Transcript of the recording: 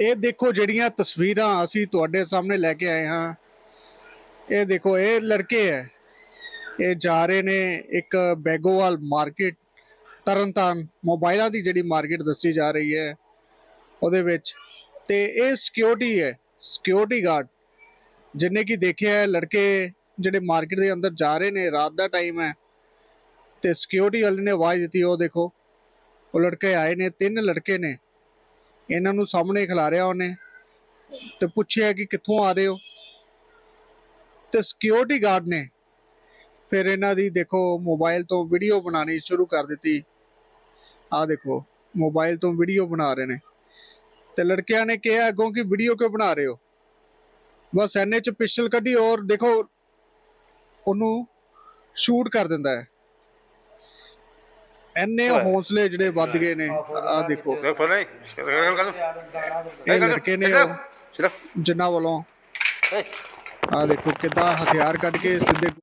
ਇਹ ਦੇਖੋ ਜਿਹੜੀਆਂ ਤਸਵੀਰਾਂ ਅਸੀਂ ਤੁਹਾਡੇ ਸਾਹਮਣੇ ਲੈ ਕੇ ਆਏ ਹਾਂ, ਇਹ ਦੇਖੋ, ਇਹ ਲੜਕੇ ਹੈ। ਇਹ ਜਾ ਰਹੇ ਨੇ ਇੱਕ ਬੈਗੋਵਾਲ ਮਾਰਕੀਟ, ਤਰਨਤਾਰਨ ਮੋਬਾਈਲਾਂ ਦੀ ਜਿਹੜੀ ਮਾਰਕੀਟ ਦੱਸੀ ਜਾ ਰਹੀ ਹੈ। ਉਹਦੇ ਵਿੱਚ ਤੇ ਇਹ ਸਿਕਿਉਰਿਟੀ ਹੈ ਸਿਕਿਉਰਿਟੀ ਗਾਰਡ ਜਿੰਨੇ ਕੀ ਦੇਖਿਆ ਲੜਕੇ ਜਿਹੜੇ ਮਾਰਕੀਟ ਦੇ ਅੰਦਰ ਜਾ ਰਹੇ ਨੇ, ਰਾਤ ਦਾ ਟਾਈਮ ਹੈ ਤੇ ਸਿਕਿਉਰਿਟੀ ਵਾਲੇ ਨੇ ਆਵਾਜ਼ ਦਿੱਤੀ, ਉਹ ਦੇਖੋ। ਉਹ ਲੜਕੇ ਆਏ ਨੇ, ਤਿੰਨ ਲੜਕੇ ਨੇ। ਇਹਨਾਂ ਨੂੰ ਸਾਹਮਣੇ ਖਿਲਾਰਿਆ ਉਹਨੇ ਤੇ ਪੁੱਛਿਆ ਕਿ ਕਿੱਥੋਂ ਆ ਰਹੇ ਹੋ? ਤੇ ਸਿਕਿਉਰਿਟੀ ਗਾਰਡ ਨੇ ਫਿਰ ਇਹਨਾਂ ਦੀ ਦੇਖੋ ਮੋਬਾਈਲ ਤੋਂ ਵੀਡੀਓ ਬਣਾਉਣੀ ਸ਼ੁਰੂ ਕਰ ਦਿੱਤੀ। ਆਹ ਦੇਖੋ ਮੋਬਾਈਲ ਤੋਂ ਵੀਡੀਓ ਬਣਾ ਰਹੇ ਨੇ। ਤੇ ਲੜਕਿਆਂ ਨੇ ਕਿਹਾ ਅੱਗੋਂ ਕਿ ਵੀਡੀਓ ਕਿਉਂ ਬਣਾ ਰਹੇ ਹੋ? ਬਸ ਐਨੇ ਚ ਪਿਸਟਲ ਕੱਢੀ ਔਰ ਦੇਖੋ ਉਹਨੂੰ ਸ਼ੂਟ ਕਰ ਦਿੰਦਾ ਹੈ। ਐਨੇ ਹੌਸਲੇ ਜਿਹੜੇ ਵੱਧ ਗਏ ਨੇ। ਆਹ ਦੇਖੋ। ਨਹੀਂ ਗੱਲ ਕਰ। ਇਹ ਲੜਕੇ ਨੇ ਜਿਨ੍ਹਾਂ ਵੱਲੋਂ। ਆਹ ਦੇਖੋ ਕਿੱਦਾਂ ਹਥਿਆਰ ਕੱਢ ਕੇ ਸਿੱਧੇ